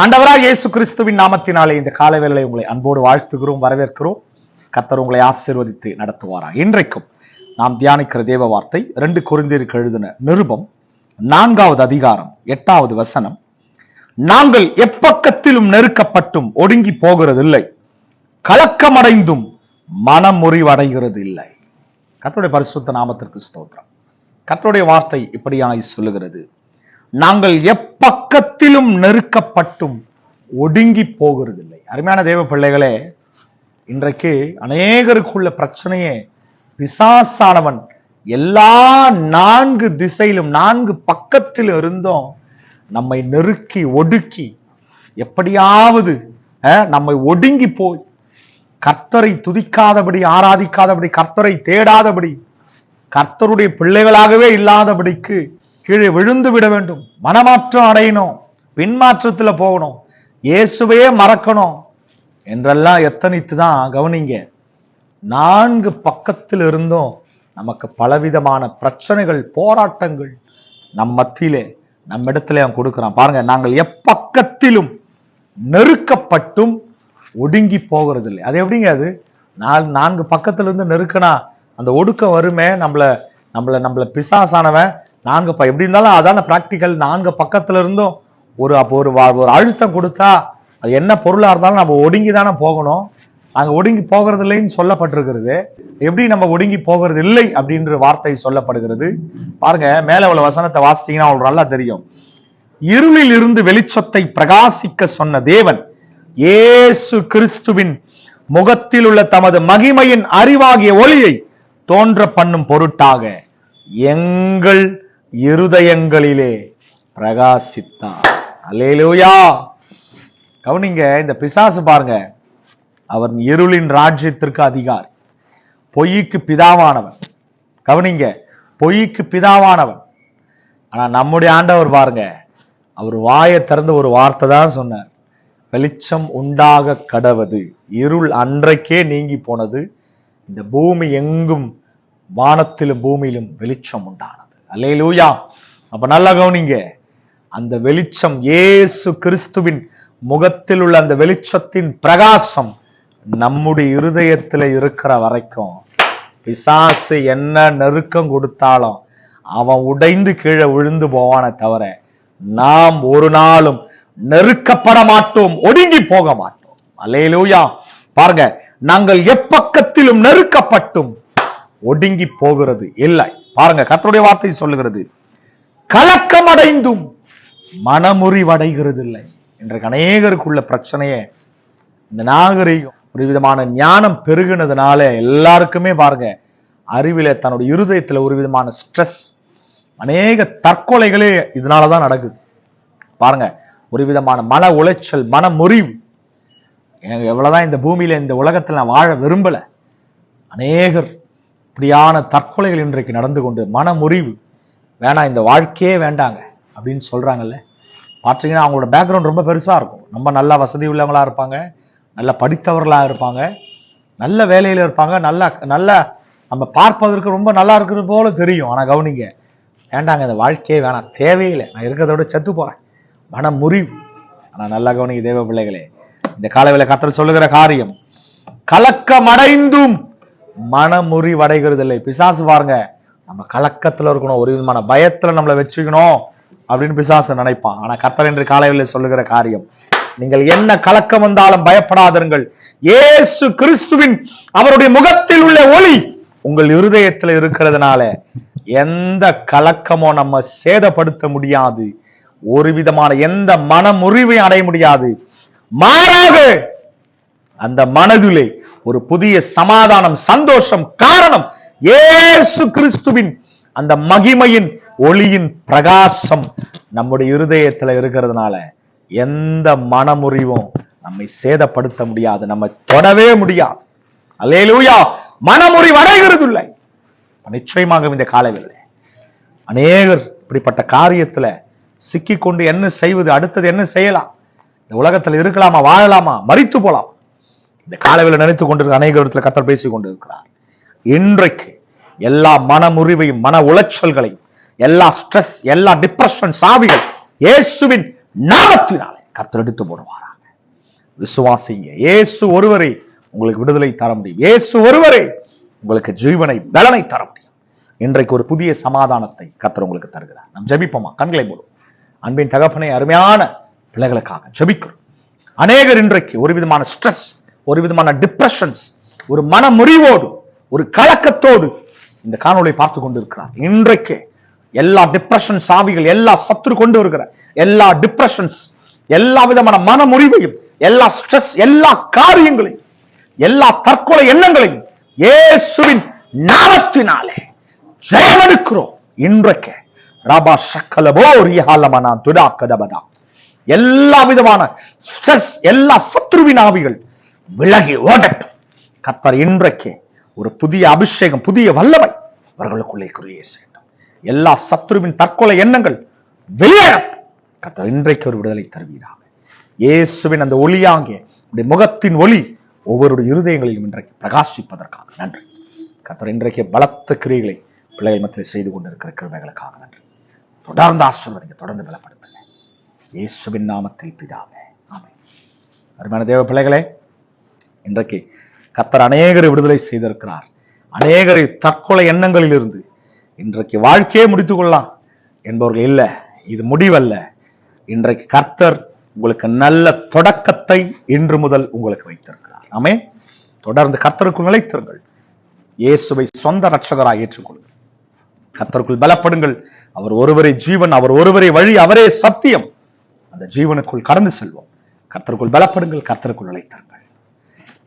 ஆண்டவராக இயேசு கிறிஸ்துவின் நாமத்தினாலே இந்த காலவேளை உங்களை அன்போடு வாழ்த்துகிறோம் வரவேற்கிறோம். கர்த்தர் உங்களை ஆசீர்வதித்து நடத்துவாரா இன்றைக்கும் நாம் தியானிக்கிற தேவ வார்த்தை ரெண்டு குருந்திற்கு எழுதின நிருபம் நான்காவது அதிகாரம் எட்டாவது வசனம். நாங்கள் எப்பக்கத்திலும் நெருக்கப்பட்டும் ஒடுங்கி போகிறதில்லை. கலக்கமடைந்தும் மனம் முறிவடைகிறது இல்லை கத்தோடைய பரிசுத்த நாமத்திற்கு ஸ்தோத்திரம். கத்தோடைய வார்த்தை இப்படியாய் சொல்லுகிறது. நாங்கள் எப்பக்கத்திலும் நெருக்கப்பட்டும் ஒடுங்கி போகிறதில்லை. அருமையான தேவ பிள்ளைகளே இன்றைக்கு அநேகருக்குள்ள பிரச்சனையே பிசாசானவன் எல்லா நான்கு திசையிலும் நான்கு பக்கத்தில் இருந்தும் நம்மை நெருக்கி ஒடுக்கி எப்படியாவது நம்மை ஒடுங்கி போய் கர்த்தரை துதிக்காதபடி ஆராதிக்காதபடி கர்த்தரை தேடாதபடி கர்த்தருடைய பிள்ளைகளாகவே இல்லாதபடிக்கு கீழே விழுந்து விட வேண்டும். மனமாற்றம் அடையணும். பின்மாற்றத்துல போகணும். இயேசுவையே மறக்கணும். என்றெல்லாம் எத்தனைத்து தான் கவனிங்க. நான்கு பக்கத்தில் இருந்தும் நமக்கு பலவிதமான பிரச்சனைகள் போராட்டங்கள் நம் மத்தியிலே நம்ம இடத்துல அவன் கொடுக்குறான். பாருங்க நாங்கள் எப்பக்கத்திலும் நெருக்கப்பட்டும் ஒடுங்கி போகிறதில்லை. அது எப்படிங்க அது? நாலு நான்கு பக்கத்துல இருந்து நெருக்கினா அந்த ஒடுக்கம் வருமே? நம்மள நம்மள நம்மள பிசாசானவன் நான்கு ப- எப்படி இருந்தாலும் அதான ப்ராக்டிக்கல் நான்கு பக்கத்துல இருந்தும் ஒரு அப்போ ஒரு வா- ஒரு அழுத்தம் கொடுத்தா அது என்ன பொருளாக இருந்தாலும் நம்ம ஒடுங்கி தானே போகணும். நாங்க ஒடுங்கி போகிறது இல்லைன்னு சொல்லப்பட்டிருக்கிறது. எப்படி நம்ம ஒடுங்கி போகிறது இல்லை அப்படின்ற வார்த்தை சொல்லப்படுகிறது. பாருங்க மேலே உள்ள வசனத்தை வாசித்தீங்கன்னா அவங்களுக்கு நல்லா தெரியும். இருளில் இருந்து வெளிச்சத்தை பிரகாசிக்க சொன்ன தேவன் ஏசு கிறிஸ்துவின் முகத்தில் உள்ள தமது மகிமையின் அறிவாகிய ஒளியை தோன்ற பண்ணும் பொருட்டாக எங்கள் இருதயங்களிலே பிரகாசித்தார். அலேலூயா கவனிங்க இந்த பிசாசு பாருங்க. அவன் இருளின் ராஜ்யத்திற்கு அதிகாரி. பொய்க்கு பிதாவானவன். கவனிங்க பொய்க்கு பிதாவானவன். ஆனா நம்முடைய ஆண்டவர் பாருங்க அவர் வாயை திறந்து ஒரு வார்த்தை தான் சொன்னார். வெளிச்சம் உண்டாக கடவது இருள் அன்றைக்கே நீங்கி போனது இந்த பூமி எங்கும் வானத்திலும் பூமியிலும் வெளிச்சம் உண்டானது. அல்லேலூயா. அப்ப நல்லா கவனிங்க. அந்த வெளிச்சம் ஏசு கிறிஸ்துவின் முகத்தில் உள்ள அந்த வெளிச்சத்தின் பிரகாசம் நம்முடைய இருதயத்துல இருக்கிற வரைக்கும். பிசாசு என்ன நெருக்கம் கொடுத்தாலும் அவன் உடைந்து கீழே விழுந்து போவானே தவிர நாம் ஒரு நாளும் நெருக்கப்பட மாட்டோம் ஒடுங்கி போக மாட்டோம். அலையிலூயா பாருங்க நாங்கள் எப்பக்கத்திலும் நெருக்கப்பட்டும் ஒடுங்கி போகிறது இல்லை. பாருங்க கத்தருடைய வார்த்தை சொல்லுகிறது. கலக்கமடைந்தும் மனமுறிவடைகிறது இல்லை இன்றைக்கு அநேகருக்குள்ள பிரச்சனையை இந்த நாகரிகம் ஒரு விதமான ஞானம் பெருகினதுனால எல்லாருக்குமே பாருங்க அறிவில தன்னுடைய இருதயத்துல ஒரு விதமான ஸ்ட்ரெஸ் அநேக தற்கொலைகளே இதனாலதான் நடக்குது. பாருங்க ஒரு விதமான மன உளைச்சல் மன முறிவு. எனக்கு எவ்வளவுதான் இந்த பூமியில இந்த உலகத்துல நான் வாழ விரும்பல. அநேகர் இப்படியான தற்கொலைகள் இன்றைக்கு நடந்து கொண்டு மனமுறிவு. வேணாம் இந்த வாழ்க்கையே வேண்டாங்க அப்படின்னு சொல்கிறாங்கல்ல பார்த்தீங்கன்னா அவங்களோட பேக்ரவுண்ட் ரொம்ப பெருசாக இருக்கும். ரொம்ப நல்லா வசதி உள்ளவங்களா இருப்பாங்க நல்லா படித்தவர்களாக இருப்பாங்க நல்ல வேலையில் இருப்பாங்க நல்லா நல்லா நம்ம பார்ப்பதற்கு ரொம்ப நல்லா இருக்கிறது போல தெரியும். ஆனால் கவனிங்க வேண்டாங்க இந்த வாழ்க்கையே வேணாம். தேவையில்லை. நான் இருக்கிறத விட செத்து போகிறேன் மன முறிவு ஆனால் நல்லா கவனிங்க தேவ பிள்ளைகளே. இந்த காலவேளை கத்தல் சொல்லுகிற காரியம் கலக்கமடைந்தும் மனமுறிவடைகிறது இல்லை பிசாசு பாருங்க நம்ம கலக்கத்துல இருக்கணும் ஒரு விதமான பயத்துல நம்மளை வச்சுக்கணும் அப்படின்னு பிசாசு நினைப்பான். ஆனா கர்த்தர் என்று காலையில சொல்லுகிற காரியம் நீங்கள் என்ன கலக்கம் வந்தாலும் பயப்படாதிருங்கள். ஏசு கிறிஸ்துவின் அவருடைய முகத்தில் உள்ள ஒளி உங்கள் இருதயத்துல இருக்கிறதுனால எந்த கலக்கமோ நம்ம சேதப்படுத்த முடியாது. ஒரு விதமான எந்த மனமுறிவையும் அடைய முடியாது. மாறாக அந்த மனதிலே ஒரு புதிய சமாதானம் சந்தோஷம் காரணம் ஏசு கிறிஸ்துவின் அந்த மகிமையின் ஒளியின் பிரகாசம் நம்முடைய இருதயத்துல இருக்கிறதுனால எந்த மனமுறிவும் நம்மை சேதப்படுத்த முடியாது நம்ம தொடவே முடியாது. அல்லேலூயா! மனமுறிவு அடைகிறது இல்லை நிச்சயமாக இந்த காலவில்லை அநேகர் இப்படிப்பட்ட காரியத்துல சிக்கிக்கொண்டு என்ன செய்வது அடுத்தது என்ன செய்யலாம்? இந்த உலகத்துல இருக்கலாமா வாழலாமா மறித்து போலாம் இந்த காலவில் நினைத்துக் கொண்டிருக்க அநேக இடத்துல கத்தர் பேசிக் கொண்டிருக்கிறார். இன்றைக்கு எல்லா மனமுறிவையும் மன உளைச்சல்களையும் எல்லா ஸ்ட்ரெஸ் எல்லா டிப்ரெஷன் சாவிகள் இயேசுவின் நாமத்தினாலே கர்த்தர் எடுத்து போடுவாராங்க விசுவாசிங்க இயேசு ஒருவரே உங்களுக்கு விடுதலை தர முடியும். இயேசு ஒருவரே உங்களுக்கு ஜீவனை பலனை தர முடியும். இன்றைக்கு ஒரு புதிய சமாதானத்தை கர்த்தர் உங்களுக்கு தருகிறார். நம் ஜபிப்போமா? கண்களை மூடும் அன்பின் தகப்பனை அருமையான பிள்ளைகளுக்காக ஜபிக்கிறோம். அநேகர் இன்றைக்கு ஒரு விதமான ஸ்ட்ரெஸ் ஒரு விதமான டிப்ரெஷன்ஸ் ஒரு மனமுறிவோடு ஒரு கலக்கத்தோடு இந்த காணொலியை பார்த்து கொண்டிருக்கிறார். இன்றைக்கு எல்லா டிப்ரெஷன் சாவிகள் எல்லா சத்துரு கொண்டு வருகிற எல்லா டிப்ரெஷன்ஸ் எல்லா விதமான மனமுறிவையும் எல்லா ஸ்ட்ரெஸ் எல்லா காரியங்களையும் எல்லா தற்கொலை எண்ணங்களையும் இயேசுவின் நாமத்தினாலே ஜெயமெடுக்கிறோம் இன்றைக்கு ராபா சக்கலபோ ரியாலமனா கதபதா. எல்லா விதமான ஸ்ட்ரெஸ் எல்லா சத்ருவின் ஆவிகள் விலகி ஓடட்டும். கத்தர் இன்றைக்கு ஒரு புதிய அபிஷேகம் புதிய வல்லமை அவர்களுக்குள்ளே குறிய செய்யட்டும். எல்லா சத்ருவின் தற்கொலை எண்ணங்கள் வெளியேறட்டும். கத்தர் இன்றைக்கு ஒரு விடுதலை தருவீராக. இயேசுவின் அந்த ஒளியாகிய உடைய முகத்தின் ஒளி ஒவ்வொருடைய இருதயங்களிலும் இன்றைக்கு பிரகாசிப்பதற்காக நன்றி. கத்தர் இன்றைக்கு பலத்த கிரியைகளை பிள்ளைகள் மத்தியில் செய்து கொண்டிருக்கிற கிருமைகளுக்காக நன்றி. தொடர்ந்து ஆசிர்வதிங்க தொடர்ந்து பலப்படுத்துங்க. இயேசுவின் நாமத்தில் பிதாவே. அருமையான தேவ பிள்ளைகளே இன்றைக்கு கத்தர் அநேகரை விடுதலை செய்திருக்கிறார். அநேகரை தற்கொலை எண்ணங்களில் இருந்து இன்றைக்கு வாழ்க்கையே முடித்து கொள்ளலாம் என்பவர்கள் இல்லை இது முடிவல்ல. இன்றைக்கு கர்த்தர் உங்களுக்கு நல்ல தொடக்கத்தை இன்று முதல் உங்களுக்கு வைத்திருக்கிறார். ஆமே தொடர்ந்து கர்த்தருக்குள் நிலைத்திருங்கள். இயேசுவை சொந்த ரட்சகராக ஏற்றுக்கொள்ளுங்கள். கர்த்தருக்குள் பலப்படுங்கள். அவர் ஒருவரே ஜீவன் அவர் ஒருவரே வழி அவரே சத்தியம். அந்த ஜீவனுக்குள் கடந்து செல்வோம். கர்த்தருக்குள் பலப்படுங்கள் கர்த்தருக்குள் நிலைத்திருங்கள்.